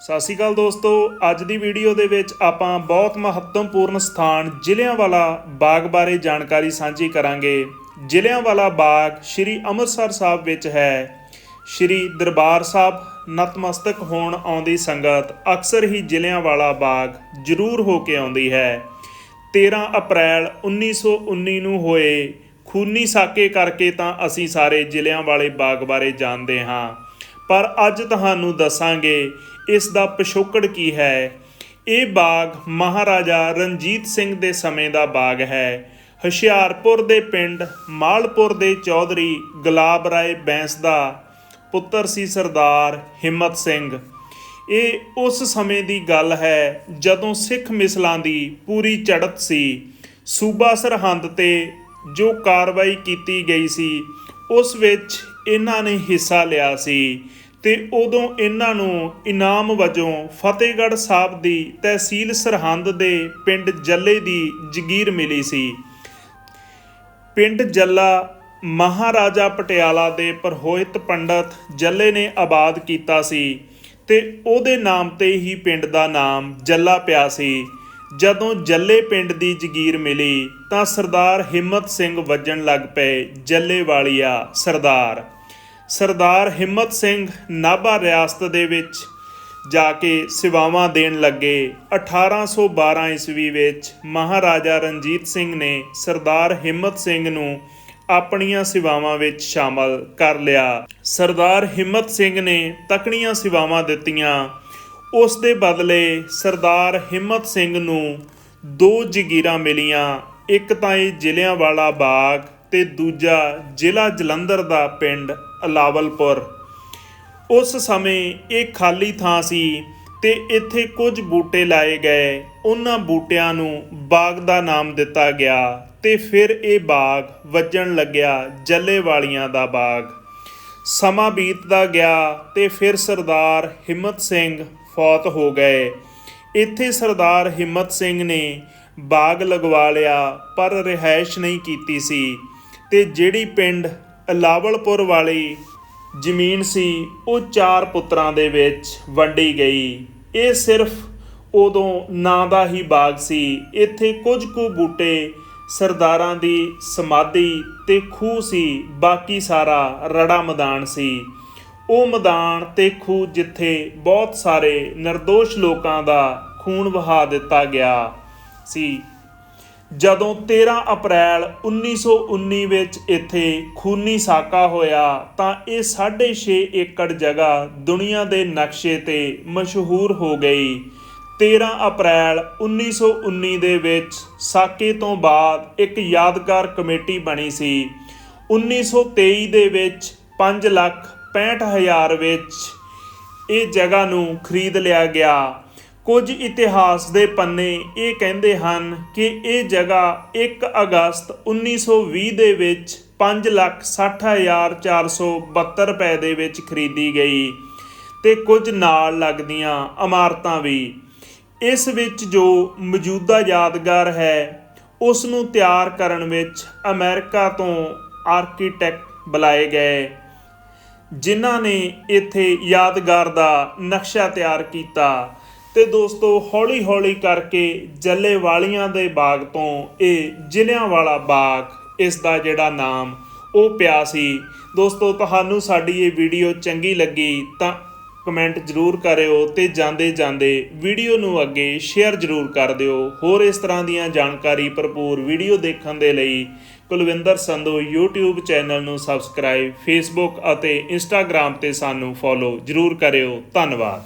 ਸਤਿ ਸ਼੍ਰੀ ਅਕਾਲ ਦੋਸਤੋ, ਅੱਜ ਦੀ ਵੀਡੀਓ ਦੇ ਵਿੱਚ ਆਪਾਂ ਬਹੁਤ ਮਹੱਤਵਪੂਰਨ ਸਥਾਨ ਜ਼ਿਲ੍ਹਿਆਂਵਾਲਾ ਬਾਗ ਬਾਰੇ ਜਾਣਕਾਰੀ ਸਾਂਝੀ ਕਰਾਂਗੇ। ਜ਼ਿਲ੍ਹਿਆਂਵਾਲਾ ਬਾਗ ਸ਼੍ਰੀ ਅੰਮ੍ਰਿਤਸਰ ਸਾਹਿਬ ਵਿੱਚ ਹੈ। ਸ਼੍ਰੀ ਦਰਬਾਰ ਸਾਹਿਬ ਨਤਮਸਤਕ ਹੋਣ ਆਉਂਦੀ ਸੰਗਤ ਅਕਸਰ ਹੀ ਜ਼ਿਲ੍ਹਿਆਂਵਾਲਾ ਬਾਗ ਜ਼ਰੂਰ ਹੋ ਕੇ ਆਉਂਦੀ ਹੈ। 13 ਅਪ੍ਰੈਲ 1919 ਨੂੰ ਹੋਏ, ਖੂਨੀ ਸਾਕੇ ਕਰਕੇ ਤਾਂ ਅਸੀਂ ਸਾਰੇ ਜ਼ਿਲ੍ਹਿਆਂ ਵਾਲੇ ਬਾਗ ਬਾਰੇ ਜਾਣਦੇ ਹਾਂ। ਪਰ ਅੱਜ ਤੁਹਾਨੂੰ ਦੱਸਾਂਗੇ, ਇਸ ਦਾ ਪਿਛੋਕੜ ਕੀ ਹੈ? ਇਹ ਬਾਗ ਮਹਾਰਾਜਾ ਰਣਜੀਤ ਸਿੰਘ ਦੇ ਸਮੇਂ ਦਾ ਬਾਗ ਹੈ। ਹੁਸ਼ਿਆਰਪੁਰ ਦੇ ਪਿੰਡ ਮਾਲਪੁਰ ਦੇ ਚੌਧਰੀ ਗੁਲਾਬ ਰਾਏ ਬੈਂਸ ਦਾ ਪੁੱਤਰ ਸੀ ਸਰਦਾਰ ਹਿੰਮਤ ਸਿੰਘ। ਇਹ ਉਸ ਸਮੇਂ ਦੀ ਗੱਲ ਹੈ ਜਦੋਂ ਸਿੱਖ ਮਿਸਲਾਂ ਦੀ ਪੂਰੀ ਚੜਤ ਸੀ। ਸੂਬਾ ਸਰਹੰਦ ਤੇ ਜੋ ਕਾਰਵਾਈ ਕੀਤੀ ਗਈ ਸੀ, ਉਸ ਵਿੱਚ ਇਹਨਾਂ ਨੇ ਹਿੱਸਾ ਲਿਆ ਸੀ ਤੇ ਉਦੋਂ ਇਹਨਾਂ ਨੂੰ ਇਨਾਮ ਵਜੋਂ ਫਤਿਹਗੜ੍ਹ ਸਾਹਿਬ ਦੀ ਤਹਿਸੀਲ ਸਰਹੰਦ ਦੇ ਪਿੰਡ ਜੱਲੇ ਦੀ ਜ਼ਗੀਰ ਮਿਲੀ ਸੀ। ਪਿੰਡ ਜੱਲਾ ਮਹਾਰਾਜਾ ਪਟਿਆਲਾ ਦੇ ਪ੍ਰੋਹਿਤ ਪੰਡਤ ਜੱਲੇ ਨੇ ਆਬਾਦ ਕੀਤਾ ਸੀ ਤੇ ਉਹਦੇ ਨਾਮ ਤੇ ਹੀ ਪਿੰਡ ਦਾ ਨਾਮ ਜੱਲਾ ਪਿਆ ਸੀ। ਜਦੋਂ ਜੱਲੇ ਪਿੰਡ ਦੀ ਜ਼ਗੀਰ ਮਿਲੀ ਤਾਂ ਸਰਦਾਰ ਹਿੰਮਤ ਸਿੰਘ ਵੱਜਣ ਲੱਗ ਪਏ ਜੱਲੇ ਵਾਲੀਆ ਸਰਦਾਰ। ਸਰਦਾਰ ਹਿੰਮਤ ਸਿੰਘ ਨਾਭਾ ਰਿਆਸਤ ਦੇ ਵਿੱਚ ਜਾ ਕੇ ਸੇਵਾਵਾਂ ਦੇਣ ਲੱਗੇ। 1812 ਈਸਵੀ ਵਿੱਚ ਮਹਾਰਾਜਾ ਰਣਜੀਤ ਸਿੰਘ ਨੇ ਸਰਦਾਰ ਹਿੰਮਤ ਸਿੰਘ ਨੂੰ ਆਪਣੀਆਂ ਸੇਵਾਵਾਂ ਵਿੱਚ ਸ਼ਾਮਲ ਕਰ ਲਿਆ। ਸਰਦਾਰ ਹਿੰਮਤ ਸਿੰਘ ਨੇ ਤਕੜੀਆਂ ਸੇਵਾਵਾਂ ਦਿੱਤੀਆਂ। ਉਸ ਦੇ ਬਦਲੇ ਸਰਦਾਰ ਹਿੰਮਤ ਸਿੰਘ ਨੂੰ ਦੋ ਜਗੀਰਾਂ ਮਿਲੀਆਂ। ਇੱਕ ਤਾਂ ਇਹ ਜ਼ਿਲ੍ਹਿਆਂਵਾਲਾ ਬਾਗ ਤੇ ਦੂਜਾ ਜ਼ਿਲ੍ਹਾ ਜਲੰਧਰ ਦਾ ਪਿੰਡ ਅਲਾਵਲਪੁਰ। ਉਸ ਸਮੇਂ ਇਹ ਖਾਲੀ ਥਾਂ ਸੀ ਤੇ ਇੱਥੇ ਕੁਝ ਬੂਟੇ ਲਾਏ ਗਏ। ਉਹਨਾਂ ਬੂਟਿਆਂ ਨੂੰ ਬਾਗ ਦਾ ਨਾਮ ਦਿੱਤਾ ਗਿਆ ਤੇ ਫਿਰ ਇਹ ਬਾਗ ਵੱਜਣ ਲੱਗਿਆ ਜੱਲੇ ਵਾਲੀਆਂ ਦਾ ਬਾਗ। ਸਮਾਂ ਬੀਤਦਾ ਗਿਆ ਤੇ ਫਿਰ ਸਰਦਾਰ ਹਿੰਮਤ ਸਿੰਘ ਫੌਤ ਹੋ ਗਏ। ਇੱਥੇ ਸਰਦਾਰ ਹਿੰਮਤ ਸਿੰਘ ਨੇ ਬਾਗ ਲਗਵਾ ਲਿਆ ਪਰ ਰਿਹਾਇਸ਼ ਨਹੀਂ ਕੀਤੀ ਸੀ। ਤੇ ਜਿਹੜੀ ਪਿੰਡ ਅਲਾਵਲਪੁਰ ਵਾਲੀ ਜ਼ਮੀਨ ਸੀ, ਉਹ ਚਾਰ ਪੁੱਤਰਾਂ ਦੇ ਵਿੱਚ ਵੰਡੀ ਗਈ। ਇਹ ਸਿਰਫ ਉਦੋਂ ਨਾਂ ਦਾ ਹੀ ਬਾਗ ਸੀ। ਇੱਥੇ ਕੁਝ ਕੁ ਬੂਟੇ ਸਰਦਾਰਾਂ ਦੀ ਸਮਾਧੀ ਤੇ ਖੂਹ ਸੀ, ਬਾਕੀ ਸਾਰਾ ਰੜਾ ਮੈਦਾਨ ਸੀ। ਉਹ ਮੈਦਾਨ ਤੇ ਖੂਹ ਜਿੱਥੇ ਬਹੁਤ ਸਾਰੇ નિર્ਦੋਸ਼ ਲੋਕਾਂ ਦਾ ਖੂਨ ਵਹਾ ਦਿੱਤਾ ਗਿਆ ਸੀ। ਜਦੋਂ 13 ਅਪ੍ਰੈਲ 1919 ਵਿੱਚ ਇੱਥੇ ਖੂਨੀ ਸਾਕਾ ਹੋਇਆ ਤਾਂ ਇਹ 6.5 ਏਕੜ ਜਗ੍ਹਾ ਦੁਨੀਆ ਦੇ ਨਕਸ਼ੇ ਤੇ ਮਸ਼ਹੂਰ ਹੋ ਗਈ। 13 ਅਪ੍ਰੈਲ 1919 ਦੇ ਵਿੱਚ ਸਾਕੇ ਤੋਂ ਬਾਅਦ ਇੱਕ ਯਾਦਗਾਰ ਕਮੇਟੀ ਬਣੀ ਸੀ। 1923 ਦੇ ਵਿੱਚ 5 ਲੱਖ 65 ਹਜ਼ਾਰ ਵਿੱਚ ਇਹ ਜਗ੍ਹਾ ਨੂੰ ਖਰੀਦ ਲਿਆ ਗਿਆ। ਕੁਝ ਇਤਿਹਾਸ ਦੇ ਪੰਨੇ ਇਹ ਕਹਿੰਦੇ ਹਨ ਕਿ ਇਹ ਜਗ੍ਹਾ 1 ਅਗਸਤ 1920 ਦੇ ਵਿੱਚ 560472 ਰੁਪਏ ਦੇ ਵਿੱਚ ਖਰੀਦੀ ਗਈ ਤੇ ਕੁਝ ਨਾਲ ਲੱਗਦੀਆਂ ਇਮਾਰਤਾਂ ਵੀ। ਇਸ ਵਿੱਚ ਜੋ ਮੌਜੂਦਾ ਯਾਦਗਾਰ ਹੈ, ਉਸ ਨੂੰ ਤਿਆਰ ਕਰਨ ਵਿੱਚ ਅਮਰੀਕਾ ਤੋਂ ਆਰਕੀਟੈਕਟ ਬੁਲਾਏ ਗਏ, ਜਿਨ੍ਹਾਂ ਨੇ ਇੱਥੇ ਯਾਦਗਾਰ ਦਾ ਨਕਸ਼ਾ ਤਿਆਰ ਕੀਤਾ। ਤੇ ਦੋਸਤੋ ਹੌਲੀ ਹੌਲੀ ਕਰਕੇ ਜੱਲੇ ਵਾਲੀਆਂ ਦੇ ਬਾਗ ਤੋਂ ਇਹ ਜ਼ਿਲ੍ਹਿਆਂ ਵਾਲਾ ਬਾਗ, ਇਸ ਦਾ ਜਿਹੜਾ ਨਾਮ, ਉਹ ਪਿਆ ਸੀ। ਦੋਸਤੋ, ਤੁਹਾਨੂੰ ਸਾਡੀ ਇਹ ਵੀਡੀਓ ਚੰਗੀ ਲੱਗੀ ਤਾਂ ਕਮੈਂਟ ਜ਼ਰੂਰ ਕਰਿਓ ਤੇ ਜਾਂਦੇ ਜਾਂਦੇ ਵੀਡੀਓ ਨੂੰ ਅੱਗੇ ਸ਼ੇਅਰ ਜ਼ਰੂਰ ਕਰ ਦਿਓ। ਹੋਰ ਇਸ ਤਰ੍ਹਾਂ ਦੀਆਂ ਜਾਣਕਾਰੀ ਭਰਪੂਰ ਵੀਡੀਓ ਦੇਖਣ ਦੇ ਲਈ ਕੁਲਵਿੰਦਰ ਸੰਧੂ YouTube ਚੈਨਲ ਨੂੰ ਸਬਸਕ੍ਰਾਈਬ, Facebook ਅਤੇ Instagram ਤੇ ਸਾਨੂੰ ਫੋਲੋ ਜ਼ਰੂਰ ਕਰਿਓ। ਧੰਨਵਾਦ।